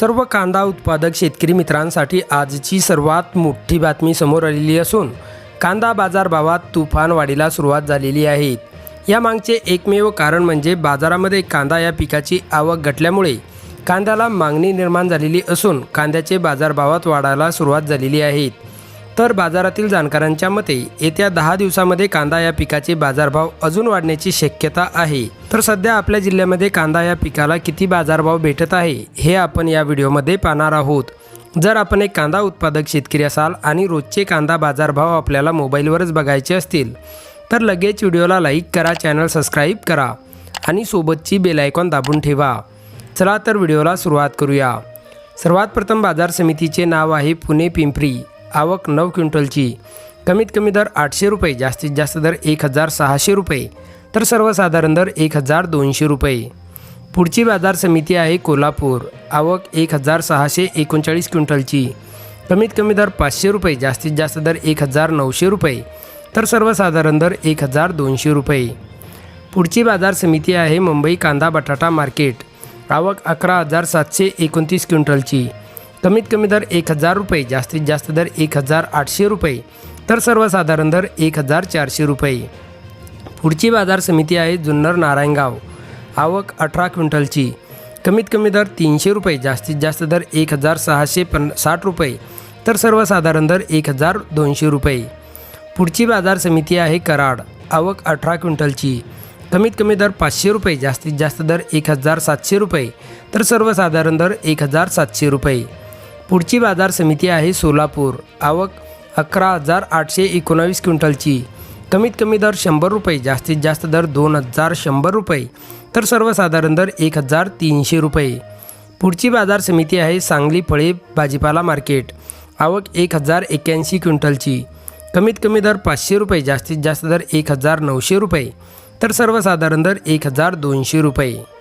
सर्व कांदा उत्पादक शेतकरी मित्रांसाठी आजची सर्वात मोठी बातमी समोर आलेली असून कांदा बाजारभावात तुफान वाढीला सुरुवात झालेली आहे. या मागचे एकमेव कारण म्हणजे बाजारामध्ये कांदा या पिकाची आवक घटल्यामुळे कांद्याला मागणी निर्माण झालेली असून कांद्याचे बाजारभावात वाढायला सुरुवात झालेली आहे. तर बाजारातील जाणकारांच्या मते येत्या दहा दिवसामध्ये कांदा या पिकाचे बाजारभाव अजून वाढण्याची शक्यता आहे. तर सध्या आपल्या जिल्ह्यामध्ये कांदा या पिकाला किती बाजारभाव भेटत आहे हे आपण या व्हिडिओमध्ये पाहणार आहोत. जर आपण एक कांदा उत्पादक शेतकरी असाल आणि रोजचे कांदा बाजारभाव आपल्याला मोबाईलवरच बघायचे असतील तर लगेच व्हिडिओला लाईक करा चॅनल सबस्क्राईब करा आणि सोबतची बेलायकॉन दाबून ठेवा. चला तर व्हिडिओला सुरुवात करूया. सर्वात प्रथम बाजार समितीचे नाव आहे पुणे पिंपरी. आवक नऊ क्विंटलची. कमीत कमी दर आठशे रुपये जास्तीत जास्त दर एक हजार सहाशे रुपये तर सर्वसाधारण दर एक हजार दोनशे रुपये. पुढची बाजार समिती आहे कोल्हापूर आवक एक हजार सहाशे एकोणचाळीस क्विंटलची. कमीत कमी दर पाचशे रुपये जास्तीत जास्त दर एक हजार नऊशे रुपये तर सर्वसाधारण दर एक हजार दोनशे रुपये. पुढची बाजार समिती आहे मुंबई कांदा बटाटा मार्केट आवक अकरा हजार सातशे एकोणतीस क्विंटलची. कमीत कमी दर एक हजार रुपये जास्तीत जास्त दर एक हजार आठशे रुपये तर सर्वसाधारण दर एक हजार चारशे रुपये. पुढची बाजार समिती आहे जुन्नर नारायणगाव. आवक अठरा क्विंटलची. कमीत कमी दर तीनशे रुपये जास्तीत जास्त दर एक हजार सहाशे पन साठ रुपये तर सर्वसाधारण दर एक हजार दोनशे रुपये. पुढची बाजार समिती आहे कराड. आवक अठरा क्विंटलची. कमीत कमी दर पाचशे रुपये जास्तीत जास्त दर एक हजार सातशे रुपये तर सर्वसाधारण दर एक हजार सातशे रुपये. पुढची बाजार समिती आहे सोलापूर. आवक अकरा हजार आठशे एकोणावीस क्विंटलची. कमीत कमी दर शंभर रुपये जास्तीत जास्त दर दोन हजार शंभर रुपये तर सर्वसाधारण दर एक हजार तीनशे रुपये. पुढची बाजार समिती आहे सांगली फळे भाजीपाला मार्केट. आवक एक हजार एक्याऐंशी क्विंटलची. कमीत कमी दर पाचशे रुपये जास्तीत जास्त दर एक हजार नऊशे रुपये तर सर्वसाधारण दर एक हजार दोनशे रुपये.